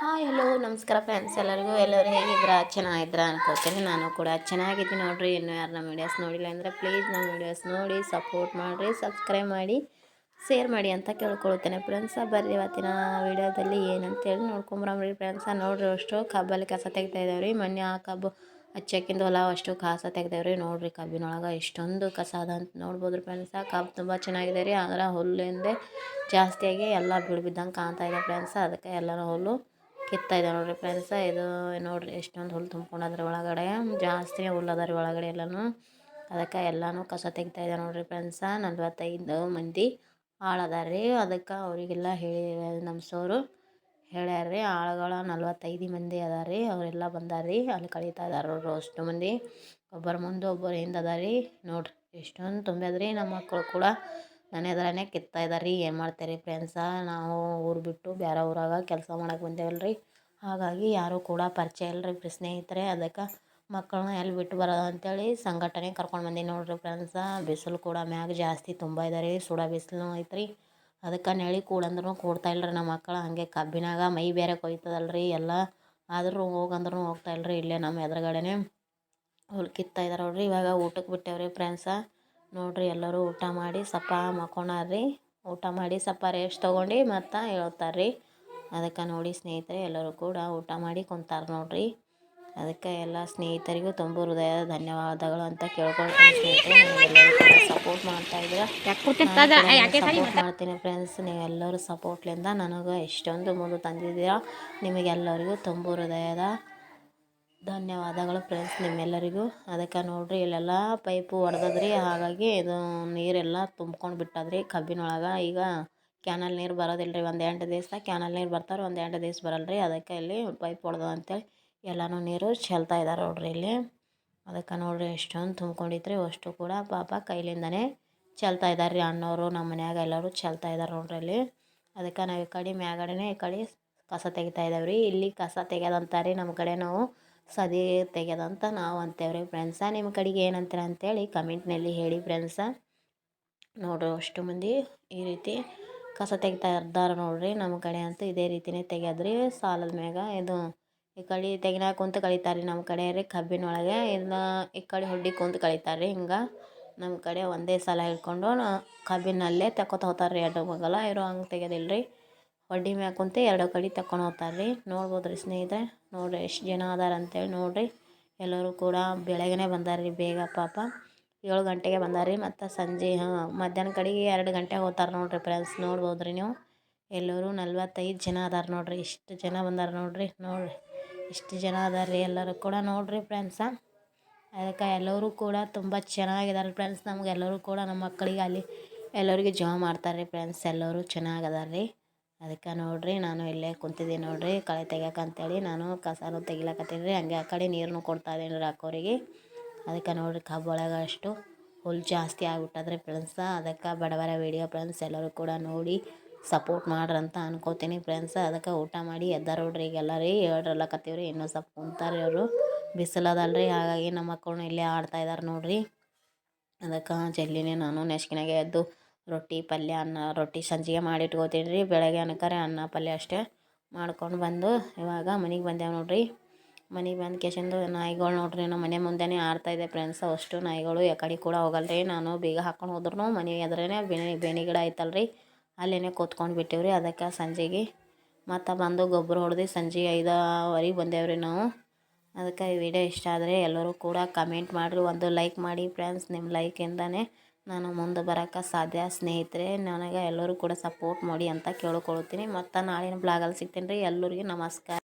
Hi, hello, ನಮಸ್ಕಾರ friends ಎಲ್ಲರಿಗೂ, ಎಲ್ಲರೂ ಹೇಗಿದ್ರ ಚೆನ್ನಾಗಿದ್ರ ಅನ್ಕೋತೀನಿ. ನಾನು ಕೂಡ ಚೆನ್ನಾಗಿದ್ದೀನಿ ನೋಡಿರಿ. ಇನ್ನೂ ಯಾರು ನಮ್ಮ ವೀಡಿಯೋಸ್ ನೋಡಿಲ್ಲ ಅಂದರೆ ಪ್ಲೀಸ್ ನಮ್ಮ ವೀಡಿಯೋಸ್ ನೋಡಿ ಸಪೋರ್ಟ್ ಮಾಡಿರಿ ಸಬ್ಸ್ಕ್ರೈಬ್ ಮಾಡಿ ಶೇರ್ ಮಾಡಿ ಅಂತ ಕೇಳ್ಕೊಳ್ತೇನೆ ಫ್ರೆಂಡ್ಸ ಬರ್ರಿ ಇವತ್ತಿನ ವೀಡಿಯೋದಲ್ಲಿ ಏನಂತೇಳಿ ನೋಡ್ಕೊಂಬರಮ್ರಿ ಫ್ರೆಂಡ್ಸ ನೋಡ್ರಿ ಅಷ್ಟು ಕಬ್ಬಲ್ಲಿ ಕಸ ತೆಗಿತಾ ಇದ್ದಾವ್ರಿ ಮೊನ್ನೆ ಆ ಕಬ್ಬು ಹಚ್ಚಕ್ಕಿಂದ ಹೊಲ ಅಷ್ಟು ಕಸ ತೆಗ್ದೇವ್ರಿ ನೋಡ್ರಿ ಕಬ್ಬಿನೊಳಗೆ ಎಷ್ಟೊಂದು ಕಸ ಅದ ಅಂತ ನೋಡ್ಬೋದು ಫ್ರೆಂಡ್ಸ ಕಬ್ಬು ತುಂಬ ಚೆನ್ನಾಗಿದೆ ರೀ. ಆದ್ರೆ ಹುಲ್ಲಿಂದೆ ಜಾಸ್ತಿಯಾಗಿ ಎಲ್ಲ ಬಿಡ್ಬಿದ್ದಂಗೆ ಬಿದ್ದಂಗೆ ಕಾಣ್ತಾ ಇದೆ ಫ್ರೆಂಡ್ಸ ಅದಕ್ಕೆ ಎಲ್ಲರೂ ಹುಲ್ಲು ಕಿತ್ತಾ ಇದೆ ನೋಡ್ರಿ ಫ್ರೆಂಡ್ಸ ಇದು ನೋಡ್ರಿ ಎಷ್ಟೊಂದು ಹುಲ್ಲು ತುಂಬ್ಕೊಂಡದ್ರ ಒಳಗಡೆ. ಜಾಸ್ತಿ ಹುಲ್ಲು ಅದ ರೀ ಒಳಗಡೆ ಎಲ್ಲನೂ. ಅದಕ್ಕೆ ಎಲ್ಲನೂ ಕಸ ತೆಗಿತಾ ಇದೆ ನೋಡ್ರಿ ಫ್ರೆಂಡ್ಸ ನಲ್ವತ್ತೈದು ಮಂದಿ ಆಳು ರೀ ಅದಕ್ಕೆ ಅವರಿಗೆಲ್ಲ ಹೇಳಿ ನಮ್ಮ ಸೋರು ಹೇಳ್ಯಾರ ಆಳುಗಳ ನಲ್ವತ್ತೈದು ಮಂದಿ ಅದಾರಿ ಅವರೆಲ್ಲ ಬಂದಾರಿ ಅಲ್ಲಿ ಕಳೀತಾ ಇದಾರೆ ಅವರು ಅಷ್ಟು ಮಂದಿ. ಒಬ್ಬರ ಮುಂದೆ ಒಬ್ಬರು ಹಿಂದೆ ಅದಾರಿ ನೋಡ್ರಿ ಎಷ್ಟೊಂದು ರೀ ನಮ್ಮ ಮಕ್ಕಳು ಕೂಡ ನನ್ನ ಎದುರನೇ ಕಿತ್ತಾ ಇದ್ದಾರೆ ರೀ ಏನು ಮಾಡ್ತೀರಿ ಫ್ರೆಂಡ್ಸ ನಾವು ಊರು ಬಿಟ್ಟು ಬೇರೆ ಊರಾಗ ಕೆಲಸ ಮಾಡಕ್ಕೆ ಬಂದೇವಲ್ಲ ರೀ ಹಾಗಾಗಿ ಯಾರೂ ಕೂಡ ಪರಿಚಯ ಇಲ್ಲ ರೀ ಸ್ನೇಹಿತರೆ. ಅದಕ್ಕೆ ಮಕ್ಕಳನ್ನ ಎಲ್ಲಿ ಬಿಟ್ಟು ಬರೋದು ಅಂತೇಳಿ ಸಂಘಟನೆ ಕರ್ಕೊಂಡು ಬಂದೀನಿ ನೋಡಿರಿ ಫ್ರೆಂಡ್ಸ ಬಿಸಿಲು ಕೂಡ ಮ್ಯಾಗ ಜಾಸ್ತಿ ತುಂಬ ಇದ್ದಾರೆ ರೀ ಸುಡ ಬಿಸಿಲು ಐತ್ರಿ. ಅದಕ್ಕೆ ನೆಳಿ ಕೂಡಂದ್ರೂ ಕೂಡ್ತಾ ಇಲ್ಲರಿ ನಮ್ಮ ಮಕ್ಕಳು ಹಾಗೆ. ಕಬ್ಬಿನಾಗ ಮೈ ಬೇರೆ ಕೊಯ್ತದಲ್ಲ ಎಲ್ಲ. ಆದರೂ ಹೋಗಂದ್ರೂ ಹೋಗ್ತಾ ಇಲ್ಲರಿ ಇಲ್ಲೇ ನಮ್ಮ ಎದುರುಗಡೆನೆ. ಹುಲ್ ಕಿತ್ತಾ ಇದಾರೆ ನೋಡ್ರಿ. ಇವಾಗ ಊಟಕ್ಕೆ ಬಿಟ್ಟೇವ್ರಿ ಫ್ರೆಂಡ್ಸ ನೋಡ್ರಿ ಎಲ್ಲರೂ ಊಟ ಮಾಡಿ ಸಪ್ಪ ಮಕ್ಕೊಂಡಾರ್ರಿ ಊಟ ಮಾಡಿ ಸಪ್ಪ ರೆಸ್ಟ್ ತೊಗೊಂಡು ಮತ್ತು ಹೇಳ್ತಾರೆ ರೀ. ಅದಕ್ಕೆ ನೋಡಿ ಸ್ನೇಹಿತರೆ ಎಲ್ಲರೂ ಕೂಡ ಊಟ ಮಾಡಿ ಕುಂತಾರೆ ನೋಡಿರಿ. ಅದಕ್ಕೆ ಎಲ್ಲ ಸ್ನೇಹಿತರಿಗೂ ತುಂಬ ಹೃದಯದ ಧನ್ಯವಾದಗಳು ಅಂತ ಕೇಳ್ಕೊಳ್ತೀನಿ ಸ್ನೇಹಿತರೆ. ಕೂಡ ಸಪೋರ್ಟ್ ಮಾಡ್ತಾ ಇದ್ದೀರಾ. ಸಪೋರ್ಟ್ ಮಾಡ್ತೀನಿ ಫ್ರೆಂಡ್ಸ್ ನೀವೆಲ್ಲರೂ ಸಪೋರ್ಟ್ಲಿಂದ ನನಗೆ ಎಷ್ಟೊಂದು ಮುಂದೆ ತಂದಿದ್ದೀರಾ. ನಿಮಗೆಲ್ಲರಿಗೂ ತುಂಬ ಹೃದಯದ ಧನ್ಯವಾದಗಳು ಫ್ರೆಂಡ್ಸ್ ನಿಮ್ಮೆಲ್ಲರಿಗೂ. ಅದಕ್ಕೆ ನೋಡ್ರಿ, ಇಲ್ಲೆಲ್ಲ ಪೈಪು ಒಡೆದದ್ರಿ, ಹಾಗಾಗಿ ಇದು ನೀರೆಲ್ಲ ತುಂಬ್ಕೊಂಡು ಬಿಟ್ಟದ್ರಿ ಕಬ್ಬಿನೊಳಗೆ. ಈಗ ಕ್ಯಾನಲ್ ನೀರು ಬರೋದಿಲ್ಲ ರೀ ಒಂದು ಎಂಟು ದಿವಸ ಕ್ಯಾನಲ್ ನೀರು ಬರ್ತಾರೆ ಒಂದು ಎಂಟು ದಿವ್ಸ ಬರಲ್ಲ ರೀ ಅದಕ್ಕೆ ಇಲ್ಲಿ ಪೈಪ್ ಹೊಡೆದ ಅಂತೇಳಿ ಎಲ್ಲನೂ ನೀರು ಚೆಲ್ತಾ ಇದ್ದಾರೆ ನೋಡ್ರಿ ಇಲ್ಲಿ. ಅದಕ್ಕೆ ನೋಡ್ರಿ, ಎಷ್ಟೊಂದು ತುಂಬ್ಕೊಂಡಿತ್ರಿ. ಅಷ್ಟು ಕೂಡ ಪಾಪ ಕೈಲಿಂದನೇ ಚೆಲ್ತಾ ಇದ್ದಾರೆ ರೀ ಅಣ್ಣವರು ನಮ್ಮ ಮನ್ಯಾಗ ಎಲ್ಲರೂ ಚೆಲ್ತಾ ಇದ್ದಾರೆ ನೋಡ್ರಿ ಇಲ್ಲಿ. ಅದಕ್ಕೆ ನಾವು ಈ ಕಡೆ ಮ್ಯಾಗಡೆನೇ ಈ ಕಡೆ ಕಸ ತೆಗಿತಾ ಇದ್ದಾವೆ ರೀ ಇಲ್ಲಿ ಕಸ ತೆಗೆಯೋದಂತಾರೆ ನಮ್ಮ ಕಡೆ ನಾವು. ಸದಿ ತೆಗೆದಂತ ನಾವು ಅಂತೇವ್ರಿ ಫ್ರೆಂಡ್ಸ ನಿಮ್ಮ ಕಡೆಗೆ ಏನಂತೀರ ಅಂತೇಳಿ ಕಮೆಂಟ್ನಲ್ಲಿ ಹೇಳಿ ಫ್ರೆಂಡ್ಸ ನೋಡ್ರಿ ಅಷ್ಟು ಮಂದಿ ಈ ರೀತಿ ಕಸ ತೆಗಿತಾ ಇದ್ದಾರೆ ನೋಡ್ರಿ ನಮ್ಮ ಕಡೆ ಅಂತೂ ಇದೇ ರೀತಿನೇ ತೆಗೆಯೋದ್ರಿ. ಸಾಲದ ಮ್ಯಾಗ ಇದು ಈ ಕಡೆ ತೆಗಿನಾಕ ಕುಂತು ಕಳಿತಾರೆ ನಮ್ಮ ಕಡೆ ರೀ ಕಬ್ಬಿನೊಳಗೆ ಇಲ್ಲ ಈ ಕಡೆ ಹೊಡ್ಡಿ ಕುಂತು ಕಳಿತಾರೆ ರೀ ಹಿಂಗೆ. ನಮ್ಮ ಕಡೆ ಒಂದೇ ಸಲ ಹಿಡ್ಕೊಂಡು ಕಬ್ಬಿನಲ್ಲೇ ತಕೊತ ಹೋಗ್ತಾರೆ ರೀ ಎರಡು ಮಗಲ. ಇರೋ ಹಂಗೆ ತೆಗೆಯೋದಿಲ್ಲ ರೀ ಹೊಡ್ಡಿ ಮ್ಯಾಗ ಕುಂತು ಎರಡು ಕಡೆ ತಕೊಂಡು ಹೋಗ್ತಾರೆ ರೀ ನೋಡ್ಬೋದು ರೀ ಸ್ನೇಹಿತರೆ, ನೋಡಿರಿ ಎಷ್ಟು ಜನ ಅದಾರ ಅಂತೇಳಿ ನೋಡಿರಿ. ಎಲ್ಲರೂ ಕೂಡ ಬೆಳಗ್ಗೆ ಬಂದಾರೆ ರೀ ಬೇಗ ಪಾಪ. ಏಳು ಗಂಟೆಗೆ ಬಂದಾರೆ ರೀ ಮತ್ತು ಸಂಜೆ, ಹಾಂ, ಮಧ್ಯಾಹ್ನ ಕಡೆಗೆ ಎರಡು ಗಂಟೆಗೆ ಹೋಗ್ತಾರೆ ನೋಡಿರಿ ಫ್ರೆಂಡ್ಸ್ ನೋಡ್ಬೋದು ರೀ ನೀವು. ಎಲ್ಲರೂ ನಲ್ವತ್ತೈದು ಜನ ಅದಾರ ನೋಡಿರಿ, ಇಷ್ಟು ಜನ ಬಂದಾರ ನೋಡಿರಿ ನೋಡಿರಿ. ಇಷ್ಟು ಜನ ಅದಾರ ರೀ ಎಲ್ಲರೂ ಕೂಡ ನೋಡಿರಿ ಫ್ರೆಂಡ್ಸ ಅದಕ್ಕೆ ಎಲ್ಲರೂ ಕೂಡ ತುಂಬ ಚೆನ್ನಾಗಿದ್ದಾರೆ ಫ್ರೆಂಡ್ಸ್ ನಮ್ಗೆ ಎಲ್ಲರೂ ಕೂಡ ನಮ್ಮ ಮಕ್ಕಳಿಗೆ ಅಲ್ಲಿ ಎಲ್ಲರಿಗೆ ಜಾಬ್ ಮಾಡ್ತಾರೆ ರೀ ಫ್ರೆಂಡ್ಸ್ ಎಲ್ಲರೂ ಚೆನ್ನಾಗದಾರ ರೀ ಅದಕ್ಕೆ ನೋಡಿರಿ, ನಾನು ಇಲ್ಲೇ ಕುಂತಿದ್ದೀನಿ ನೋಡಿರಿ, ಕಳೆ ತೆಗಿಯಕ್ಕಂತೇಳಿ ನಾನು ಕಸನೂ ತೆಗಿಲಕತ್ತೀನಿ ರೀ ಹಂಗೆ ಆ ಕಡೆ ನೀರನ್ನು ಕೊಡ್ತಾ ಇದ್ದೀನಿ ರೀ ಅಕ್ಕೋರಿಗೆ ಅದಕ್ಕೆ ನೋಡಿರಿ ಒಳಗೆ ಅಷ್ಟು ಹುಲ್ಲು ಜಾಸ್ತಿ ಆಗ್ಬಿಟ್ಟದ್ರಿ ಫ್ರೆಂಡ್ಸ ಅದಕ್ಕೆ ಬಡವರ ವೀಡಿಯೋ ಫ್ರೆಂಡ್ಸ್ ಎಲ್ಲರೂ ಕೂಡ ನೋಡಿ ಸಪೋರ್ಟ್ ಮಾಡ್ರಂತ ಅನ್ಕೋತೀನಿ ಫ್ರೆಂಡ್ಸ ಅದಕ್ಕೆ ಊಟ ಮಾಡಿ ಎದ್ದಾರ ನೋಡ್ರಿ ಈಗೆಲ್ಲ ರೀ ಹೇಳ್ರಲ್ಲಕತ್ತೀವಿ ರೀ ಇನ್ನೂ ಸ್ವಲ್ಪ ಕುಂತಾರೆ ಅವರು. ಬಿಸಿಲದಲ್ರಿ, ಹಾಗಾಗಿ ನಮ್ಮ ಮಕ್ಕಳು ಇಲ್ಲೇ ಆಡ್ತಾ ಇದ್ದಾರೆ ನೋಡಿರಿ. ಅದಕ್ಕೆ ಜಲ್ಲಿನೇ ನಾನು ನೆಸ್ಕಿನಾಗೆ ಎದ್ದು ರೊಟ್ಟಿ, ಪಲ್ಯ, ಅನ್ನ, ರೊಟ್ಟಿ ಸಂಜಿಗೆ ಮಾಡಿ ಇಟ್ಕೋತೀನಿ ರೀ. ಬೆಳಗ್ಗೆ ಅನ್ಕರೆ ಅನ್ನ, ಪಲ್ಯ ಅಷ್ಟೇ ಮಾಡ್ಕೊಂಡು ಬಂದು ಇವಾಗ ಮನೆಗೆ ಬಂದೇವೆ ನೋಡಿರಿ. ಮನೆಗೆ ಬಂದು ಕೆಸಿಂದು ನಾಯಿಗಳು ನೋಡಿರಿ, ನಮ್ಮ ಮನೆ ಮುಂದೆನೇ ಆಡ್ತಾಯಿದೆ ಫ್ರೆಂಡ್ಸ್. ಅಷ್ಟು ನಾಯಿಗಳು ಯಾಕಡೆ ಕೂಡ ಹೋಗಲ್ರಿ. ನಾನು ಬೀಗ ಹಾಕ್ಕೊಂಡು ಹೋದ್ರೂ ಮನೆ ಎದುರೇ ಬೇನೆ ಬೇಣಿ ಗಿಡ ಐತಲ್ಲ ರೀ ಅಲ್ಲೇ ಕೂತ್ಕೊಂಡು ಬಿಟ್ಟೇವ್ರಿ ಅದಕ್ಕೆ ಸಂಜೆಗೆ. ಮತ್ತು ಬಂದು ಗೊಬ್ಬರ ಹೊಡೆದು ಸಂಜೆ ಐದುವರೆಗೆ ಬಂದೇವ್ರಿ ನಾವು. ಅದಕ್ಕೆ ಈ ವಿಡಿಯೋ ಇಷ್ಟ ಆದರೆ ಎಲ್ಲರೂ ಕೂಡ ಕಮೆಂಟ್ ಮಾಡಿರಿ. ಒಂದು ಲೈಕ್ ಮಾಡಿ ಫ್ರೆಂಡ್ಸ್ ನಿಮ್ಮ ಲೈಕಿಂದನೇ ನಾನು ಮುಂದೆ ಬರೋಕ್ಕೆ ಸಾಧ್ಯ ಸ್ನೇಹಿತರೆ, ನನಗೆ ಎಲ್ಲರೂ ಕೂಡ ಸಪೋರ್ಟ್ ಮಾಡಿ ಅಂತ ಕೇಳ್ಕೊಳ್ತೀನಿ. ಮತ್ತು ನಾಳಿನ ಬ್ಲಾಗಲ್ಲಿ ಸಿಗ್ತೀನಿ ರೀ ಎಲ್ಲರಿಗೂ ನಮಸ್ಕಾರ.